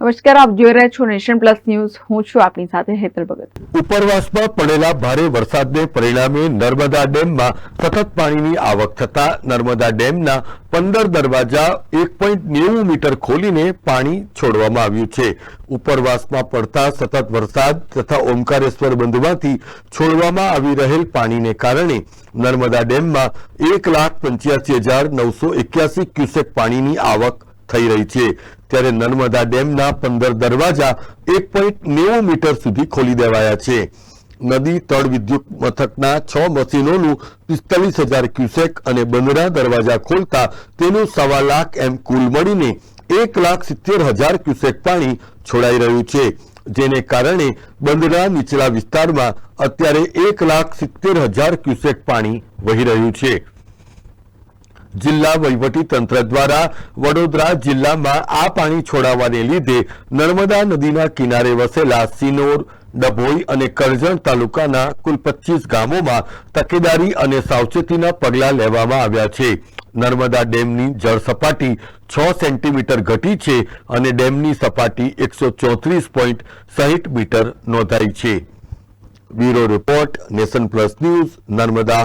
નમસ્કાર, આપ જોઈ રહ્યા છો નેશન પ્લસ ન્યૂઝ. હું છું આપની સાથે હેતલ ભગત. ઉપરવાસમાં પડેલા ભારે વરસાદને પરિણામે નર્મદા ડેમમાં સતત પાણીની આવક થતા નર્મદા ડેમના પંદર દરવાજા એક પોઈન્ટ નેવું મીટર ખોલીને પાણી છોડવામાં આવ્યું છે. ઉપરવાસમાં પડતા સતત વરસાદ તથા ઓમકારેશ્વર બંધમાંથી છોડવામાં આવી રહેલ પાણીને કારણે નર્મદા ડેમમાં એક લાખ પંચ્યાસી હજાર નવસો એક્યાસી ક્યુસેક પાણીની આવક થઈ રહી છે. ત્યારે નર્મદા ડેમના પંદર દરવાજા એક પોઈન્ટ નેવું મીટર સુધી ખોલી દેવાયા છે. નદી, તળ, વિદ્યુત મથકના છ મશીનોનું પિસ્તાલીસ હજાર ક્યુસેક અને બંદરા દરવાજા ખોલતા તેનું સવા લાખ એમ કુલ મળીને એક લાખ સિત્તેર હજાર ક્યુસેક પાણી છોડાઈ રહ્યું છે. જેને કારણે બંદરા નીચલા વિસ્તારમાં અત્યારે એક લાખ સિત્તેર હજાર ક્યુસેક પાણી વહી રહ્યું છે. જિલ્લા વહીવટી તંત્ર દ્વારા વડોદરા જિલ્લામાં આ પાણી છોડાવવાને લીધે નર્મદા નદીના કિનારે વસેલા સિનોર, ડભોઈ અને કરજણ તાલુકાના કુલ પચીસ ગામોમાં તકેદારી અને સાવચેતીના પગલાં લેવામાં આવ્યા છે. નર્મદા ડેમની જળ સપાટી છ સેન્ટીમીટર ઘટી છે અને ડેમની સપાટી એકસો ચોત્રીસ પોઈન્ટ સાહીઠ મીટર નોંધાઈ છે. Bureau report Nation Plus News Narmada.